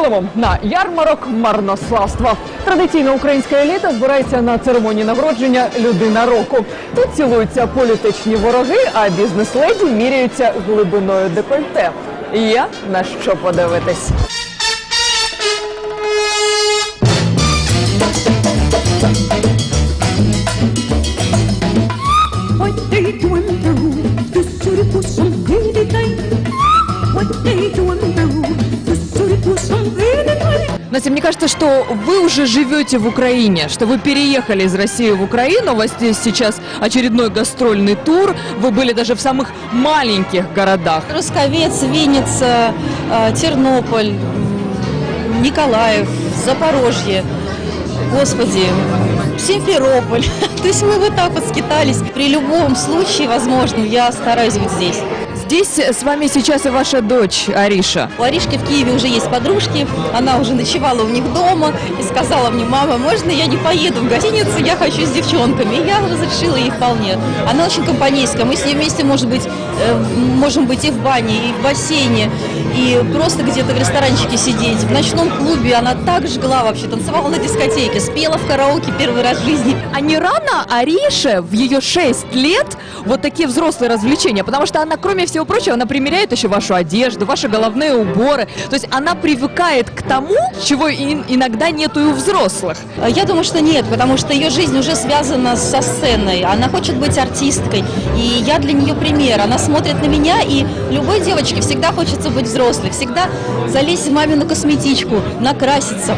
килимом на ярмарок марнославства. Традиційна українська еліта збирається на церемонії нагородження людина року. Тут цілуються політичні вороги, а бізнес-леді міряються глибиною декольте. Є на що подивитись. Настя, мне кажется, что вы уже живете в Украине, что вы переехали из России в Украину, у вас здесь сейчас очередной гастрольный тур, вы были даже в самых маленьких городах. Трусковец, Винница, э, Тернополь, Николаев, Запорожье, Господи, Симферополь. То есть мы вот так вот скитались. При любом случае возможном я стараюсь быть здесь. Здесь с вами сейчас и ваша дочь Ариша. У Аришки в Киеве уже есть подружки, она уже ночевала у них дома и сказала мне, мама, можно я не поеду в гостиницу, я хочу с девчонками. И я разрешила ей вполне. Она очень компанейская, мы с ней вместе, может быть, э, можем быть и в бане, и в бассейне, и просто где-то в ресторанчике сидеть. В ночном клубе она так жгла вообще, танцевала на дискотеке, спела в караоке первый раз в жизни. А не рано Арише в ее 6 лет вот такие взрослые развлечения? Потому что она, кроме всего прочего, она примеряет еще вашу одежду, ваши головные уборы. То есть она привыкает к тому, чего иногда нету и у взрослых. А Я думаю, что нет, потому что ее жизнь уже связана со сценой. Она хочет быть артисткой, и я для нее пример. Она смотрит на меня, и любой девочке всегда хочется быть взрослой, всегда залезть в мамину косметичку, накраситься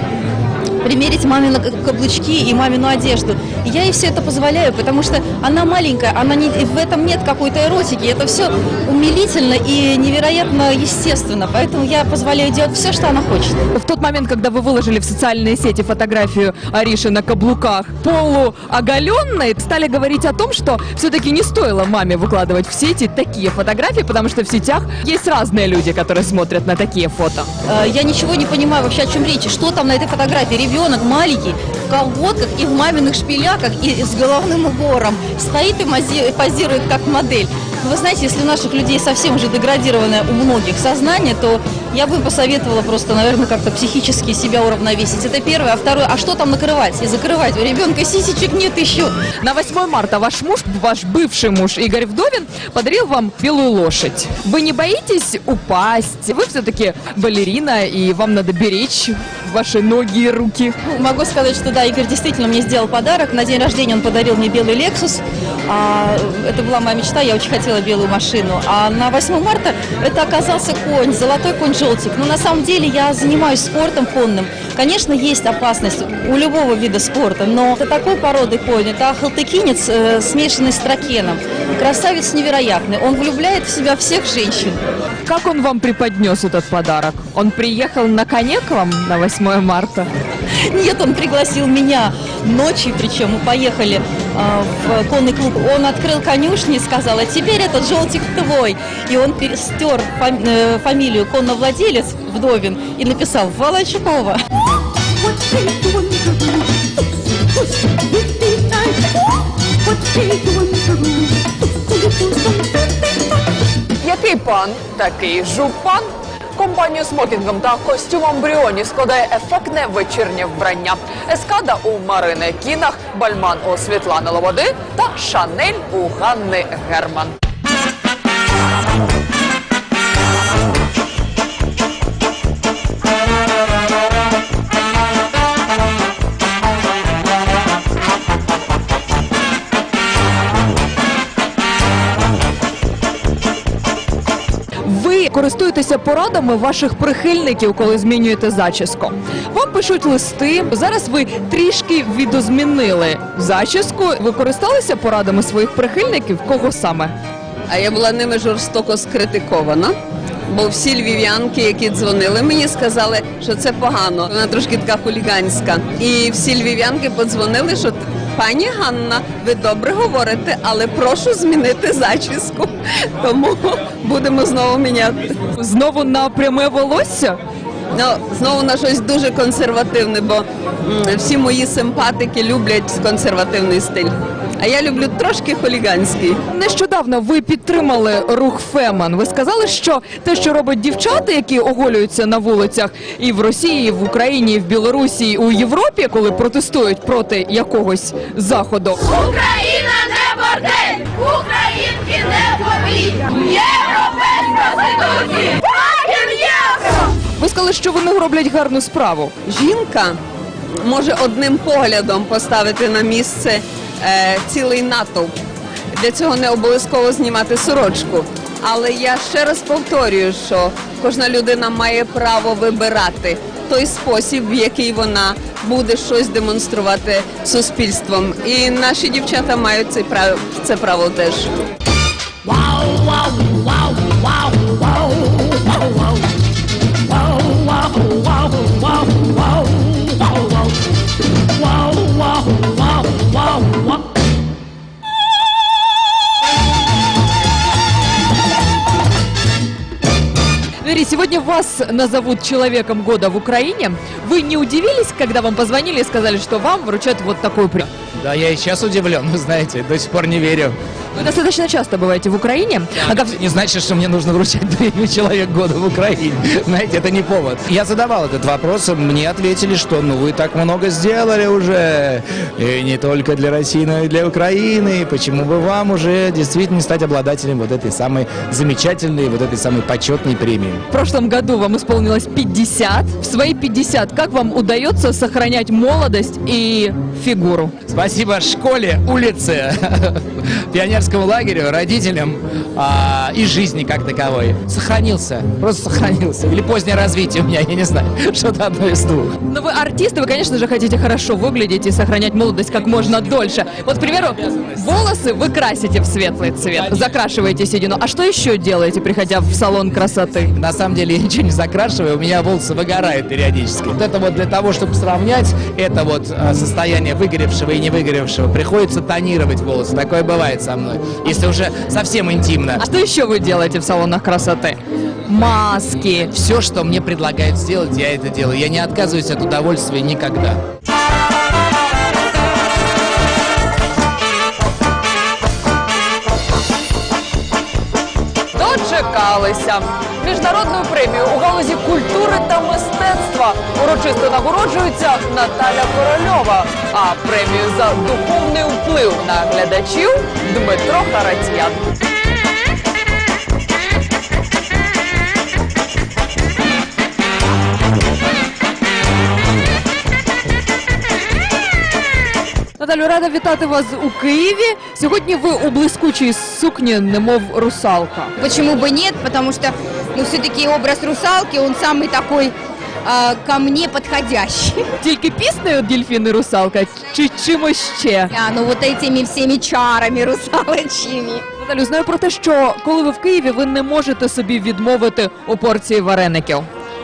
примерить мамины к- каблучки и мамину одежду. И я ей все это позволяю, потому что она маленькая, она не, в этом нет какой-то эротики. Это все умилительно и невероятно естественно. Поэтому я позволяю делать все, что она хочет. В тот момент, когда вы выложили в социальные сети фотографию Ариши на каблуках полуоголенной, стали говорить о том, что все-таки не стоило маме выкладывать в сети такие фотографии, потому что в сетях есть разные люди, которые смотрят на такие фото. Э, Я ничего не понимаю вообще, о чем речь. Что там на этой фотографии? Ребенок маленький, в колготках и в маминых шпиляках, и с головным убором. Стоит и позирует как модель. Вы знаете, если у наших людей совсем уже деградированное у многих сознание, то я бы посоветовала просто, наверное, как-то психически себя уравновесить. Это первое. А второе, а что там накрывать и закрывать? У ребенка сисечек нет еще. На 8 марта ваш муж, ваш бывший муж Игорь Вдовин подарил вам белую лошадь. Вы не боитесь упасть? Вы все-таки балерина, и вам надо беречь ваши ноги и руки. Могу сказать, что да, Игорь действительно мне сделал подарок. На день рождения он подарил мне белый Lexus. А, это была моя мечта, я очень хотела белую машину. А на 8 марта это оказался конь, золотой конь желтик. Но на самом деле я занимаюсь спортом конным. Конечно, есть опасность у любого вида спорта, но это такой породы конь, это ахалтыкинец, э, смешанный с тракеном. Красавец невероятный, он влюбляет в себя всех женщин. Как он вам преподнес этот подарок? Он приехал на коне к вам на 8 марта? Нет, он пригласил меня ночью, причем мы поехали а, в конный клуб. Он открыл конюшни и сказал, а теперь этот желтик твой. И он перестер фами- э, фамилию конновладелец Вдовин и написал Волочкова. What Який пан, такий жупан. Компанію смокінгом та костюмом Бріоні складає ефектне вечірнє вбрання. Ескада у Марини Кінах, Бальман у Світлани Лободи та Шанель у Ганни Герман. Користуєтеся порадами ваших прихильників, коли змінюєте зачіску. Вам пишуть листи. Зараз ви трішки відозмінили зачіску. Ви користалися порадами своїх прихильників? Кого саме? А я була ними жорстоко скритикована. Бо всі львів'янки, які дзвонили мені, сказали, що це погано. Вона трошки така хуліганська. І всі львів'янки подзвонили, що пані Ганна, ви добре говорите, але прошу змінити зачіску. Тому будемо знову міняти. Знову на пряме волосся? Ну, знову на щось дуже консервативне, бо всі мої симпатики люблять консервативний стиль. А я люблю трошки хуліганський. Нещодавно ви підтримали рух Феман. Ви сказали, що те, що роблять дівчата, які оголюються на вулицях і в Росії, і в Україні, і в Білорусі, і у Європі, коли протестують проти якогось заходу. Україна не бордель! Українки не побій! Європейська конституції! Ви сказали, що вони роблять гарну справу. Жінка може одним поглядом поставити на місце цілий натовп. Для цього не обов'язково знімати сорочку. Але я ще раз повторюю, що кожна людина має право вибирати той спосіб, в який вона буде щось демонструвати суспільством. І наші дівчата мають це право, це право теж. Вери, сегодня вас назовут человеком года в Украине. Вы не удивились, когда вам позвонили и сказали, что вам вручат вот такой приз? Да, я и сейчас удивлен, вы знаете, до сих пор не верю. Вы достаточно часто бываете в Украине. А как- Не значит, что мне нужно вручать премию «Человек года в Украине». Знаете, это не повод. Я задавал этот вопрос, мне ответили, что ну вы так много сделали уже, и не только для России, но и для Украины. Почему бы вам уже действительно стать обладателем вот этой самой замечательной, вот этой самой почетной премии? В прошлом году вам исполнилось 50. В свои 50 как вам удается сохранять молодость и фигуру? Спасибо школе, улице, пионерскому лагерю, родителям а, и жизни как таковой. Сохранился, просто сохранился. Или позднее развитие у меня, я не знаю, что-то одно из двух. Но вы артист, и вы, конечно же, хотите хорошо выглядеть и сохранять молодость как можно дольше. Вот, к примеру, волосы вы красите в светлый цвет, закрашиваете седину. А что еще делаете, приходя в салон красоты? На самом деле я ничего не закрашиваю, у меня волосы выгорают периодически. Вот это вот для того, чтобы сравнять это вот а, состояние выгоревшего и не выгоревшего, приходится тонировать волосы. Такое бывает со мной. Если уже совсем интимно. А что еще вы делаете в салонах красоты? Маски. Все, что мне предлагают сделать, я это делаю. Я не отказываюсь от удовольствия никогда. Дочекалися. Міжнародною премією у галузі культури та мистецтва урочисто нагороджується Наталя Корольова. А премію за духовний вплив на глядачів Дмитро Харатьян. Наталю, рада вітати вас у Києві. Сьогодні ви у блискучій сукні, немов русалка. Почему бы нет? Потому что, ну, все-таки образ русалки, он самый такой а, ко мне подходящий. Тільки піснею дельфін і русалка чи чимось ще? А, ну вот этими всеми чарами русалочьими. Наталю, знаю про те, що коли ви в Києві, ви не можете собі відмовити у порції вареників.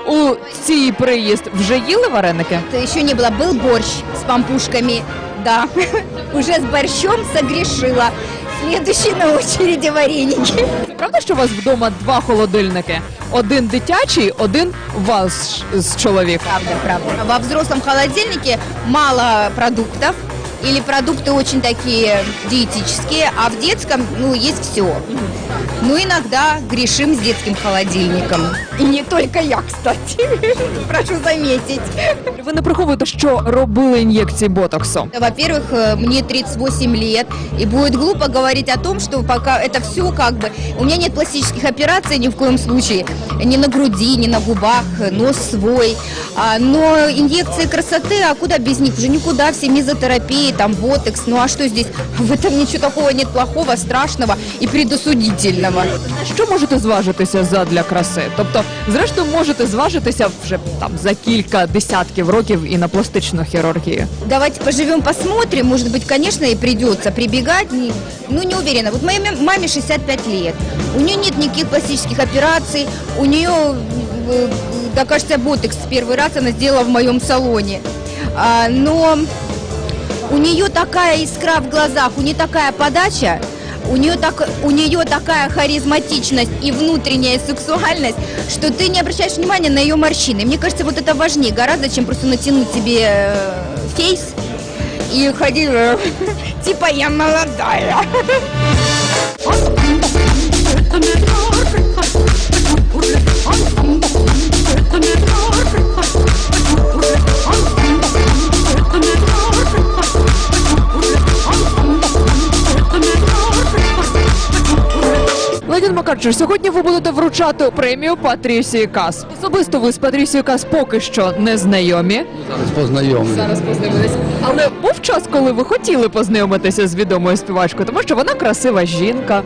У цій приїзд вже їли вареники? Это еще не было. Был борщ с пампушками, да. Уже с борщом согрешила. Следующий на очереди вареники. Правда, що у вас вдома два холодильники? Один дитячий, один вас з чоловіком. Правда, правда. Во взрослом холодильнике мало продуктов или продукты очень такие диетические, а в детском, ну, есть все. Ну, иногда грешим с детским холодильником. И не только я, кстати, прошу заметить. Ви не приховуєте, що робили ін'єкції ботоксу. Во-первых, э, мне 38 лет, и будет глупо говорить о том, что пока это все как бы... У меня нет пластических операций ни в коем случае, ни на груди, ни на губах, э, нос свой. А, но инъекции красоты, а куда без них? Уже никуда, все мезотерапии, там ботекс. Ну а что здесь? В этом ничего такого нет плохого, страшного и предосудительного. На що можете зважитися задля краси? Тобто, зрештою, можете зважитися вже там за кілька десятків років і на пластичну хірургію. Давайте поживем, посмотрим. Может быть, конечно, и придется прибегать. Не- Ну, не уверена. Вот моей мам- маме 65 лет. У нее нет никаких пластических операций. У нее, э, да, кажется, ботекс первый раз она сделала в моем салоне. А, но у нее такая искра в глазах, у нее такая подача, у нее, так, у нее такая харизматичность и внутренняя сексуальность, что ты не обращаешь внимания на ее морщины. Мне кажется, вот это важнее гораздо, чем просто натянуть себе э, фейс и ходили, типа я молодая. Леонід Макарчук, сьогодні ви будете вручати премію Патрісії Кас. Особисто ви з Патрісією Кас поки що не знайомі. Зараз познайомлю. Зараз познайомились. Але був час, коли ви хотіли познайомитися з відомою співачкою, тому що вона красива жінка.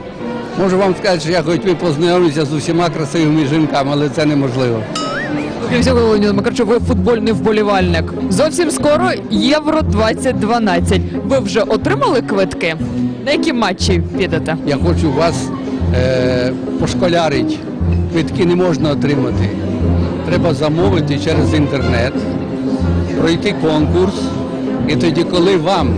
Можу вам сказати, що я хотів познайомитися з усіма красивими жінками, але це неможливо. Окрім всього, Леонід Макарчук, ви футбольний вболівальник. Зовсім скоро Євро 2012. Ви вже отримали квитки? На які матчі підете? Я хочу вас е, пошколярити. Квитки не можна отримати. Треба замовити через інтернет, пройти конкурс, і тоді, коли вам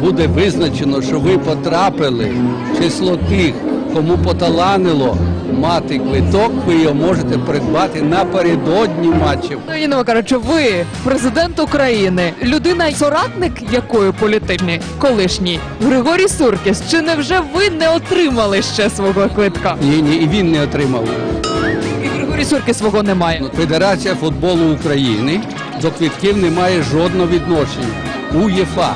буде визначено, що ви потрапили в число тих, кому поталанило мати квиток, ви його можете придбати напередодні матчів. Леонід Макарчук, ви президент України, людина соратник якої політичної колишній Григорій Суркіс. Чи не вже ви не отримали ще свого квитка? Ні, ні, і він не отримав. І Григорій Суркіс свого немає. Федерація футболу України до квитків не має жодного відношення. УЄФА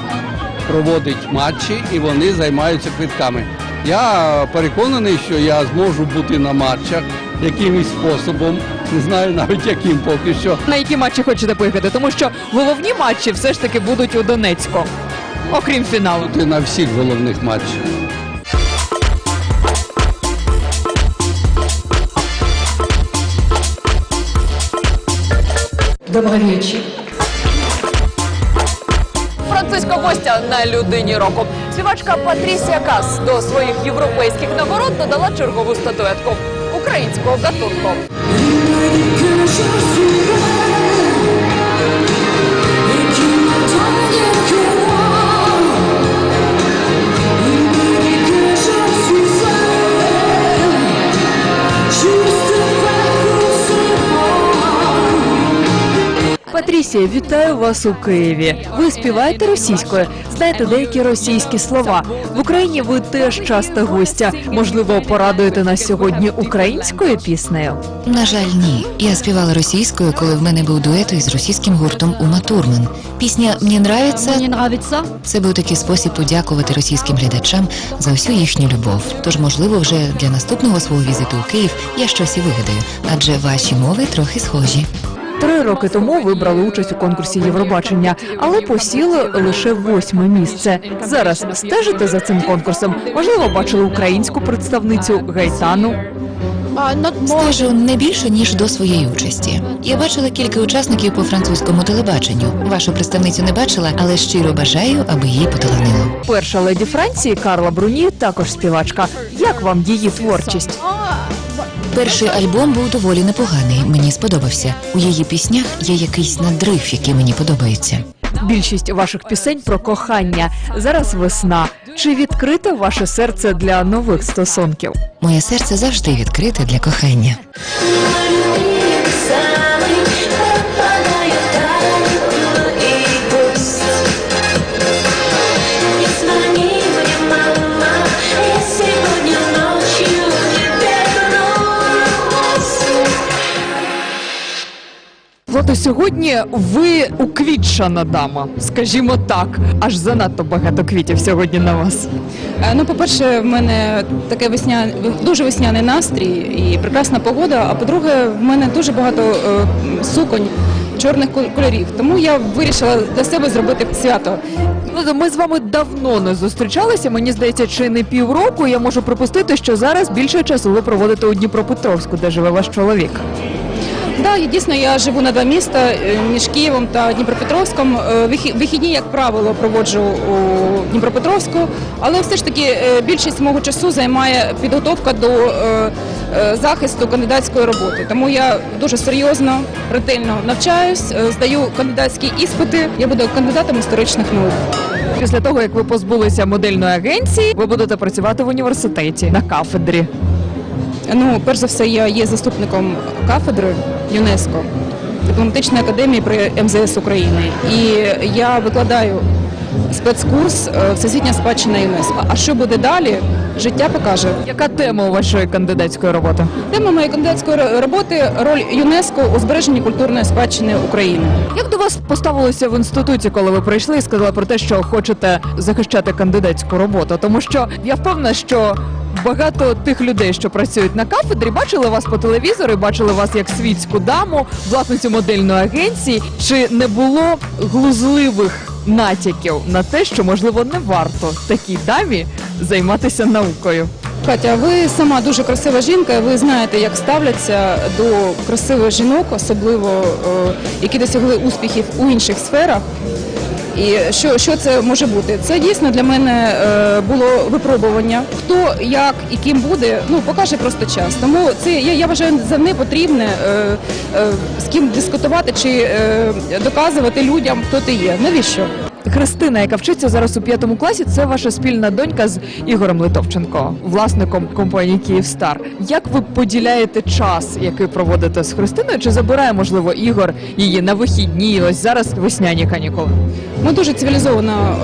проводить матчі і вони займаються квитками. Я переконаний, що я зможу бути на матчах якимось способом, не знаю навіть яким поки що. На які матчі хочете поїхати? Тому що головні матчі все ж таки будуть у Донецьку, окрім фіналу. Бути на всіх головних матчах. Франциска гостя на людині року. Співачка Патрісія Кас до своїх європейських нагород додала чергову статуетку українського гатунку. Патрісія, вітаю вас у Києві. Ви співаєте російською, знаєте деякі російські слова. В Україні ви теж часто гостя. Можливо, порадуєте нас сьогодні українською піснею. На жаль, ні. Я співала російською, коли в мене був дует із російським гуртом Ума Турман. Пісня «Мені нравиться» нравится. це був такий спосіб подякувати російським глядачам за всю їхню любов. Тож, можливо, вже для наступного свого візиту у Київ я щось і вигадаю, адже ваші мови трохи схожі. Три роки тому ви брали участь у конкурсі Євробачення, але посіли лише восьме місце. Зараз стежите за цим конкурсом. Можливо, бачили українську представницю Гайтану. Стежу не більше ніж до своєї участі. Я бачила кілька учасників по французькому телебаченню. Вашу представницю не бачила, але щиро бажаю, аби їй поталанило. Перша леді Франції Карла Бруні також співачка. Як вам її творчість? Перший альбом був доволі непоганий. Мені сподобався. У її піснях є якийсь надрив, який мені подобається. Більшість ваших пісень про кохання. Зараз весна. Чи відкрите ваше серце для нових стосунків? Моє серце завжди відкрите для кохання. Злато, сьогодні ви уквітчана дама, скажімо так. Аж занадто багато квітів сьогодні на вас. Е, Ну, по-перше, в мене таке весня... дуже весняний настрій і прекрасна погода. А по-друге, в мене дуже багато е, суконь чорних кол- кольорів. Тому я вирішила для себе зробити свято. Ну, Ми з вами давно не зустрічалися. Мені здається, чи не півроку. Я можу припустити, що зараз більше часу ви проводите у Дніпропетровську, де живе ваш чоловік. Да, і дійсно я живу на два міста е, між Києвом та Дніпропетровськом. Е, Вихідні, як правило, проводжу у Дніпропетровську, але все ж таки е, більшість мого часу займає підготовка до захисту кандидатської роботи. Тому я дуже серйозно, ретельно навчаюсь, здаю кандидатські іспити. Я буду кандидатом історичних наук. Після того, як ви позбулися модельної агенції, ви будете працювати в університеті на кафедрі. Ну, перш за все, я є заступником кафедри ЮНЕСКО дипломатичної академії при МЗС України. І я викладаю спецкурс е, Всесвітня спадщина ЮНЕСКО. А що буде далі? Життя покаже. Яка тема у вашої кандидатської роботи? Тема моєї кандидатської роботи роль ЮНЕСКо у збереженні культурної спадщини України. Як до вас поставилося в інституті, коли ви прийшли і сказали про те, що хочете захищати кандидатську роботу? Тому що я впевнена, що багато тих людей, що працюють на кафедрі, бачили вас по телевізору, бачили вас як світську даму, власницю модельної агенції. Чи не було глузливих натяків на те, що можливо не варто такій дамі займатися наукою? Катя, ви сама дуже красива жінка, ви знаєте, як ставляться до красивих жінок, особливо е, які досягли успіхів у інших сферах. І що, що це може бути? Це дійсно для мене е, було випробування. Хто як і ким буде, ну покаже просто час. Тому це я, я вважаю за непотрібне е, е, з ким дискутувати чи доказувати людям, хто ти є. Навіщо? Христина, яка вчиться зараз у п'ятому класі, це ваша спільна донька з Ігорем Литовченко, власником компанії Київстар. Як ви поділяєте час, який проводите з Христиною? Чи забирає можливо Ігор її на вихідні? Ось зараз весняні канікули. Ми дуже цивілізовано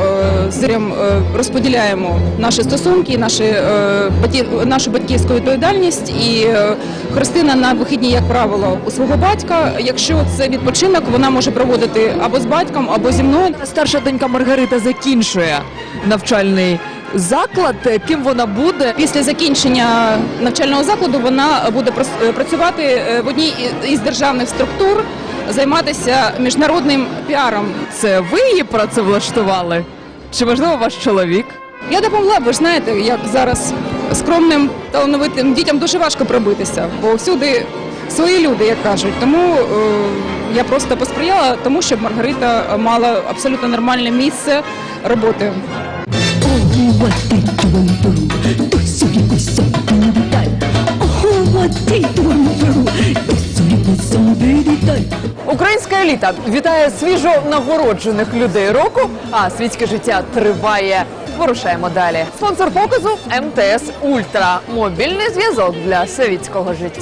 е, з Ігорем е, розподіляємо наші стосунки, наші, е, баті- нашу батьківську відповідальність. І е, Христина на вихідні, як правило, у свого батька. Якщо це відпочинок, вона може проводити або з батьком, або зі мною. Старша донька Маргарита закінчує навчальний заклад. Ким вона буде? Після закінчення навчального закладу вона буде е, працювати е, в одній із державних структур, займатися міжнародним піаром. Це ви її працевлаштували? Чи можливо ваш чоловік? Я допомогла, ви ж знаєте, як зараз скромним талановитим дітям дуже важко пробитися, бо всюди свої люди, як кажуть. Тому е, я просто посприяла тому, щоб Маргарита мала абсолютно нормальне місце роботи. Українська еліта вітає свіжо нагороджених людей року, а світське життя триває. Вирушаємо далі. Спонсор показу МТС Ультра. Мобільний зв'язок для світського життя.